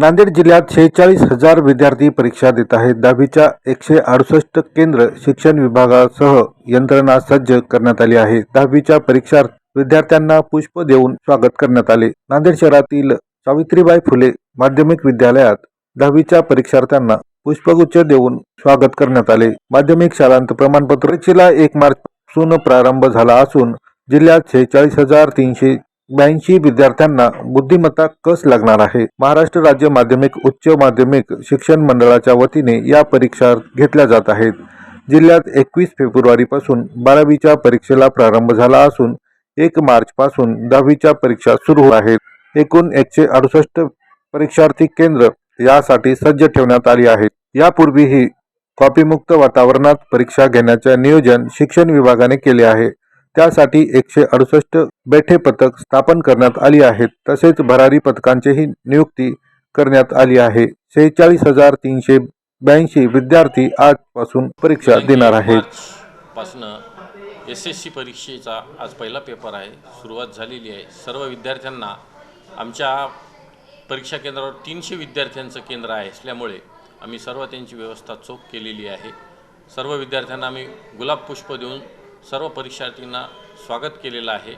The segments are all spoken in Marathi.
नांदेड जिल्ह्यात शेहेचाळीस हजार विद्यार्थी परीक्षा देत आहेत. दहावीच्या एकशे अडुसष्ट केंद्र शिक्षण विभागासह यंत्रणा सज्ज करण्यात आली आहे. दहावीच्या परीक्षार्थ विद्यार्थ्यांना पुष्प देऊन स्वागत करण्यात आले. नांदेड शहरातील सावित्रीबाई फुले माध्यमिक विद्यालयात दहावीच्या परीक्षार्थ्यांना पुष्पगुच्छ देऊन स्वागत करण्यात आले. माध्यमिक शालांत प्रमाणपत्र परीक्षेला एक मार्च पासून प्रारंभ झाला असून जिल्ह्यात शेहेचाळीस हजार तीनशे ब्याऐंशी विद्यार्थ्यांना बुद्धिमत्ता कस लागणार आहे? महाराष्ट्र राज्य माध्यमिक उच्च माध्यमिक शिक्षण मंडळाच्या वतीने या परीक्षा घेतल्या जात आहेत. जिल्ह्यात एकवीस फेब्रुवारीपासून बारावीच्या परीक्षेला प्रारंभ झाला असून एक मार्चपासून दहावीच्या परीक्षा सुरू आहेत. एकूण एकशे अडुसष्ट परीक्षार्थी केंद्र यासाठी सज्ज ठेवण्यात आली आहेत. यापूर्वीही कॉपीमुक्त वातावरणात परीक्षा घेण्याचे नियोजन शिक्षण विभागाने केले आहे. त्यासाठी एकशे अडुसष्ट बैठे पथक स्थापन करण्यात आली आहेत. तसेच भरारी पथकांचीही नियुक्ती करण्यात आली आहे. शेहेचाळीस हजार तीनशे ब्याऐंशी विद्यार्थी आजपासून परीक्षा देणार आहेत. पासनं एस एस सी परीक्षेचा आज पहिला पेपर आहे. सुरुवात झालेली आहे. सर्व विद्यार्थ्यांना आमच्या परीक्षा केंद्रावर तीनशे विद्यार्थ्यांचं केंद्र आहे असल्यामुळे आम्ही सर्व त्यांची व्यवस्था चोख केलेली आहे. सर्व विद्यार्थ्यांना आम्ही गुलाब पुष्प देऊन सर्व परीक्षार्थींना स्वागत केलेलं आहे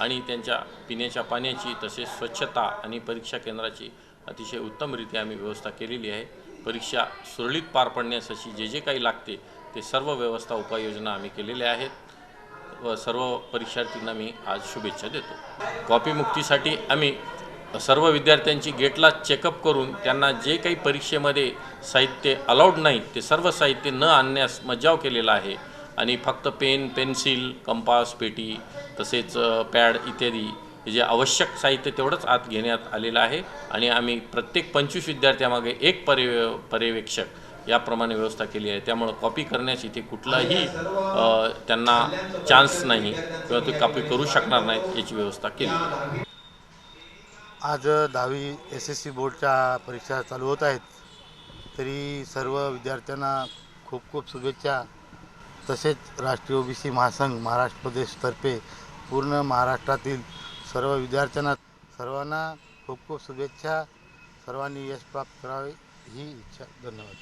आणि त्यांच्या पिण्याच्या पाण्याची तसेच स्वच्छता आणि परीक्षा केंद्राची अतिशय उत्तमरित्या आम्ही व्यवस्था केलेली आहे. परीक्षा सुरळीत पार पडण्यासाठी जे जे काही लागते ते सर्व व्यवस्था उपाययोजना आम्ही केलेल्या आहेत व सर्व परीक्षार्थींना मी आज शुभेच्छा देतो. कॉपीमुक्तीसाठी आम्ही सर्व विद्यार्थ्यांची गेटला चेकअप करून त्यांना जे काही परीक्षेमध्ये साहित्य अलाउड नाही ते सर्व साहित्य न आणण्यास मज्जाव केलेला आहे. आणि फक्त पेन पेन्सिल कंपास पेटी तसेच पॅड इत्यादी जे आवश्यक साहित्य तेवढंच आत घेण्यात आलेलं आहे. आणि आम्ही प्रत्येक पंचवीस विद्यार्थ्यामागे एक पर्य पर्यवेक्षक याप्रमाणे व्यवस्था केली आहे. त्यामुळं कॉपी करण्यास इथे कुठलाही त्यांना चान्स नाही किंवा ते कॉपी करू शकणार नाहीत याची व्यवस्था केली. आज दहावी एस एस सी बोर्डच्या परीक्षा चालू होत आहेत. तरी सर्व विद्यार्थ्यांना खूप खूप शुभेच्छा. तसेच राष्ट्रीय ओबीसी महासंघ महाराष्ट्र प्रदेशतर्फे पूर्ण महाराष्ट्रातील सर्व विद्यार्थ्यांना सर्वांना खूप खूप शुभेच्छा. सर्वांनी यश प्राप्त करावे ही इच्छा. धन्यवाद.